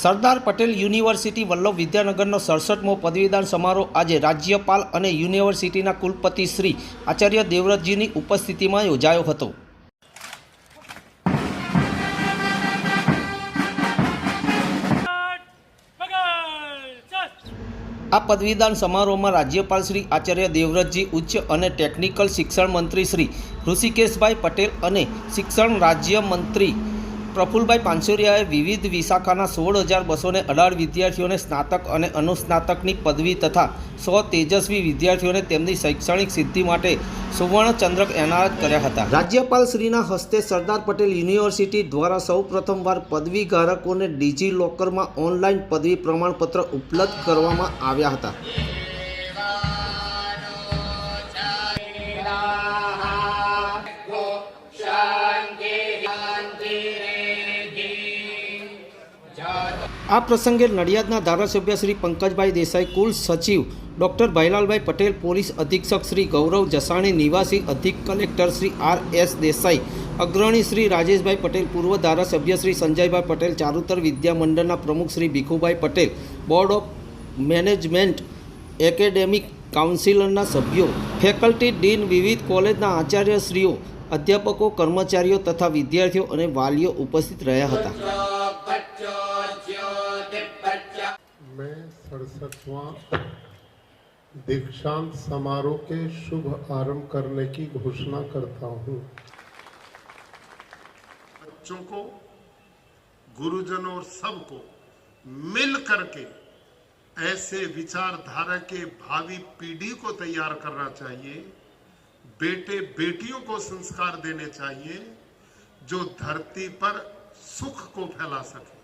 સરદાર Patel university Vallabh વિદ્યાનગરનો સડસઠમો પદવીદાન સમારોહ આજે રાજ્યપાલ અને યુનિવર્સિટીના કુલપતિ શ્રી આચાર્ય દેવવ્રતજીની ઉપસ્થિતિમાં યોજાયો હતો. આ પદવીદાન સમારોહમાં રાજ્યપાલ શ્રી આચાર્ય દેવવ્રતજી ઉચ્ચ અને ટેકનિકલ શિક્ષણ મંત્રી શ્રી ઋષિકેશભાઈ પટેલ અને શિક્ષણ રાજ્યમંત્રી પ્રફુલભાઈ પાનસુરિયાએ વિવિધ વિશાખાના સોળ હજાર બસો અઢાર વિદ્યાર્થીઓને સ્નાતક અને અનુસ્નાતકની પદવી તથા સો તેજસ્વી વિદ્યાર્થીઓને તેમની શૈક્ષણિક સિદ્ધિ માટે સુવર્ણચંદ્રક એનાયત કર્યા હતા. રાજ્યપાલ શ્રીના હસ્તે સરદાર પટેલ યુનિવર્સિટી દ્વારા સૌ પ્રથમવાર પદવી ધારકોને ડિજી લોકરમાં ઓનલાઈન પદવી પ્રમાણપત્ર ઉપલબ્ધ કરવામાં આવ્યા હતા. આ પ્રસંગે નડિયાદના ધારાસભ્ય શ્રી પંકજભાઈ દેસાઈ, કુલ સચિવ ડૉક્ટર ભાઈલાલભાઈ પટેલ, પોલીસ અધિક્ષક શ્રી ગૌરવ જસાણી, નિવાસી અધિક collector Shri R S Desai, અગ્રણી શ્રી રાજેશભાઈ પટેલ, પૂર્વ ધારાસભ્ય શ્રી સંજયભાઈ પટેલ, ચારુતર વિદ્યામંડળના પ્રમુખ Shri Bhikhubhai Patel, board of management academic કાઉન્સિલરના સભ્યો, ફેકલ્ટી ડીન વિવિધ કોલેજના આચાર્યશ્રીઓ, અધ્યાપકો, કર્મચારીઓ તથા વિદ્યાર્થીઓ અને વાલીઓ ઉપસ્થિત રહ્યા હતા. मैं सड़सठवां दीक्षांत समारोह के शुभ आरंभ करने की घोषणा करता हूँ। बच्चों को, गुरुजनों और सबको मिल करके ऐसे विचारधारा के भावी पीढ़ी को तैयार करना चाहिए, बेटे बेटियों को संस्कार देने चाहिए, जो धरती पर सुख को फैला सके।